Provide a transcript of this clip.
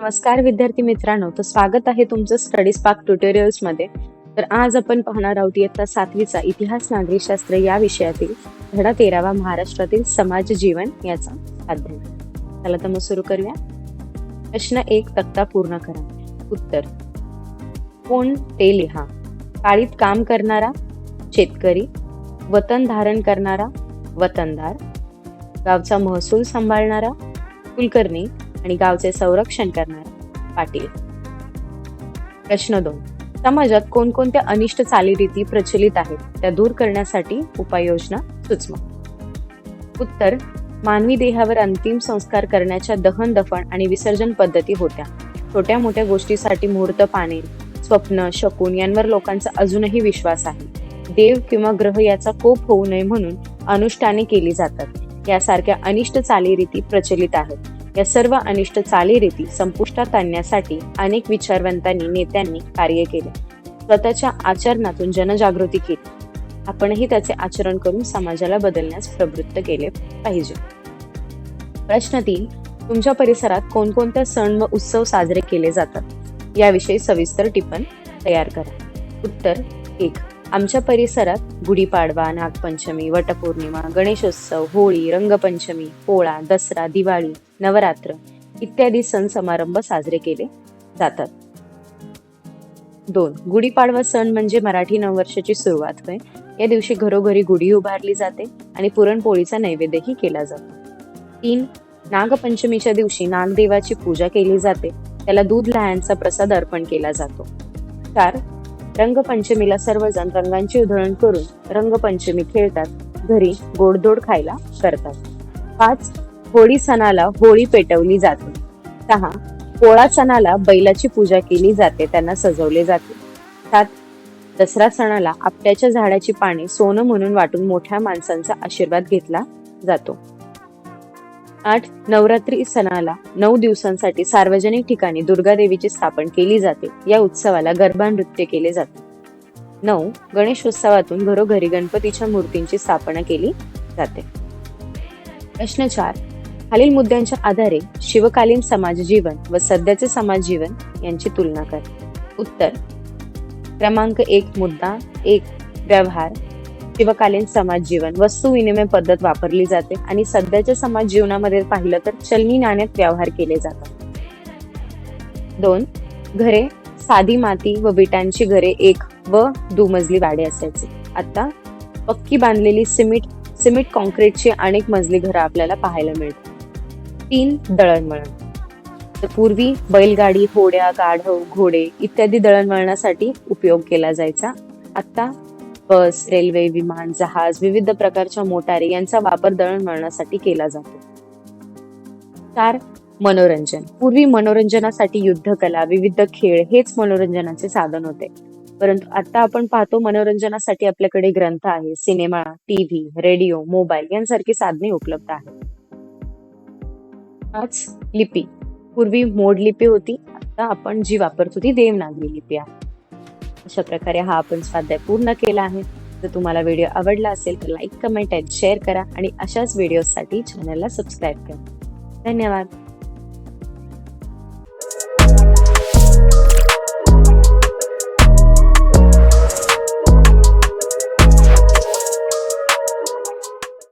नमस्कार विद्यार्थी मित्रांनो तर स्वागत आहे तुमचं स्टडी स्पार्क ट्युटोरियल्समध्ये. तर आज आपण पाहणार आहोत इयत्ता सातवीचा इतिहास नागरिकशास्त्र या विषयातील धडा तेरावा महाराष्ट्रातील समाज जीवन याचा अध्ययन चला तर मग सुरू करूया. प्रश्न एक तक्ता पूर्ण करा. उत्तर. कोण ते लिहा? काळीत काम करणारा शेतकरी वतन धारण करणारा वतनदार गावचा महसूल सांभाळणारा कुलकर्णी आणि गावचे संरक्षण करणार पाटील. प्रश्न दोन. समाजात कोणकोणत्या अनिष्ट चालीरीती प्रचलित आहेत? त्या दूर करण्यासाठी उपाययोजना सुचवा. उत्तर. मानवी देहावर अंतिम संस्कार करण्याच्या दहन दफन आणि विसर्जन पद्धती होत्या. छोट्या मोठ्या गोष्टीसाठी मुहूर्त पाने स्वप्न शकून यांवर लोकांचा अजूनही विश्वास आहे. देव किंवा ग्रह याचा कोप होऊ नये म्हणून अनुष्ठाने केली जातात. यासारख्या अनिष्ट चालीरीती प्रचलित आहेत. या सर्व अनिष्ट चालीरीती संपुष्टात आणण्यासाठी अनेक विचारवंतांनी नेत्यांनी कार्य केले. स्वतःच्या आचरणातून जनजागृती केली. आपणही त्याचे आचरण करून समाजाला बदलण्यास प्रवृत्त केले पाहिजे. प्रश्न तीन तुमच्या परिसरात कोणकोणत्या सण व उत्सव साजरे केले जातात? याविषयी सविस्तर टिपण तयार करा. उत्तर एक. आमच्या परिसरात गुढीपाडवा नागपंचमी वटपौर्णिमा गणेशोत्सव होळी रंगपंचमी पोळा दसरा दिवाळी नवरात्र इत्यादी सण समारंभ साजरे केले जातात. दोन गुढीपाडवा सण म्हणजे मराठी नववर्षाची सुरुवात होय. या दिवशी घरोघरी गुढी उभारली जाते आणि पुरणपोळीचा नैवेद्यही केला जातो. तीन नागपंचमीच्या दिवशी नागदेवाची पूजा केली जाते. त्याला दूध लहानचा प्रसाद अर्पण केला जातो. चार रंगपंचमीला सर्वजण रंगांची उधळण करून रंगपंचमी खेळतात. घरी गोडधोड खायला करतात. पाच होळी सणाला होळी पेटवली जाते. सहा पोळा सणाला बैलाची पूजा केली जाते त्यांना सजवले जाते. सात दसरा सणाला आपट्याच्या झाडाची पाने सोनं म्हणून वाटून मोठ्या माणसांचा आशीर्वाद घेतला जातो. आठ नवरात्री सणाला नऊ दिवसांसाठी सार्वजनिक ठिकाणी दुर्गा देवीची स्थापन केली जाते. या उत्सवाला गरबा नृत्य केले जाते. नऊ गणेशोत्सवातून घरोघरी गणपतीच्या मूर्तींची स्थापना केली जाते. प्रश्न चार. खालील मुद्द्यांच्या आधारे शिवकालीन समाज जीवन व सध्याचे समाज जीवन यांची तुलना कर. उत्तर. क्रमांक एक मुद्दा एक व्यवहार शिवकालीन समाज जीवन. वस्तू विनिमय पद्धत वापरली जाते आणि सध्याच्या समाज जीवनामध्ये पाहिलं तर चलनी नाण्यात व्यवहार केले जातात. दोन घरे साधी माती व विटांची घरे एक व दुमजली वाडे असायचे. आता पक्की बांधलेली सिमेंट सिमेंट कॉन्क्रीटची अनेक मजली घरं आपल्याला पाहायला मिळतात. तीन दळणवळण. तर पूर्वी बैलगाडी होड्या गाढव घोडे इत्यादी दळणवळणासाठी उपयोग केला जायचा. आता बस रेल्वे विमान जहाज विविध प्रकारच्या मोटारी यांचा वापर दळणवळणासाठी केला जातो. चार मनोरंजन. पूर्वी मनोरंजनासाठी युद्धकला विविध खेळ हेच मनोरंजनाचे साधन होते. परंतु आता आपण पाहतो मनोरंजनासाठी आपल्याकडे ग्रंथ आहे सिनेमा टीव्ही रेडिओ मोबाईल यांसारखी साधने उपलब्ध आहेत. आज लिपी. पूर्वी मोड लिपी होती आता आपण जी वापरतो ती देवनागरी लिपी आहे. अशा प्रकारे हा आपण स्वाध्याय पूर्ण केला आहे. जर तुम्हाला व्हिडिओ आवडला असेल तर लाईक कमेंट अँड शेअर करा आणि अशाच व्हिडिओसाठी चॅनलला सबस्क्राईब करा. धन्यवाद.